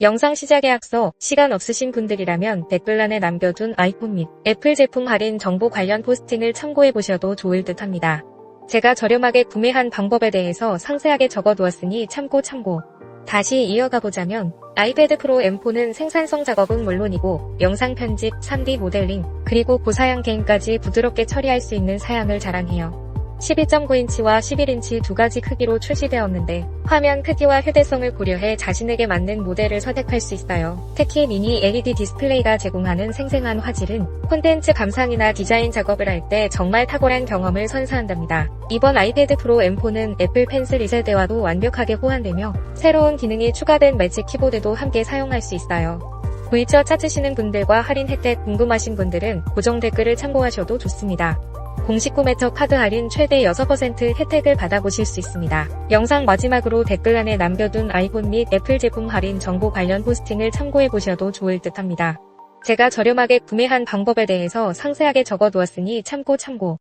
영상 시작에 앞서 시간 없으신 분들이라면 댓글란에 남겨둔 아이폰 및 애플 제품 할인 정보 관련 포스팅을 참고해보셔도 좋을 듯 합니다. 제가 저렴하게 구매한 방법에 대해서 상세하게 적어두었으니 참고 참고. 다시 이어가 보자면 아이패드 프로 M4는 생산성 작업은 물론이고 영상 편집, 3D 모델링, 그리고 고사양 게임까지 부드럽게 처리할 수 있는 사양을 자랑해요. 12.9인치와 11인치 두 가지 크기로 출시되었는데 화면 크기와 휴대성을 고려해 자신에게 맞는 모델을 선택할 수 있어요. 특히 미니 LED 디스플레이가 제공하는 생생한 화질은 콘텐츠 감상이나 디자인 작업을 할 때 정말 탁월한 경험을 선사한답니다. 이번 아이패드 프로 M4는 애플 펜슬 2세대와도 완벽하게 호환되며 새로운 기능이 추가된 매직 키보드도 함께 사용할 수 있어요. 구입처 찾으시는 분들과 할인 혜택 궁금하신 분들은 고정 댓글을 참고하셔도 좋습니다. 공식 구매처 카드 할인 최대 6% 혜택을 받아보실 수 있습니다. 영상 마지막으로 댓글란에 남겨둔 아이폰 및 애플 제품 할인 정보 관련 포스팅을 참고해보셔도 좋을 듯 합니다. 제가 저렴하게 구매한 방법에 대해서 상세하게 적어두었으니 참고 참고.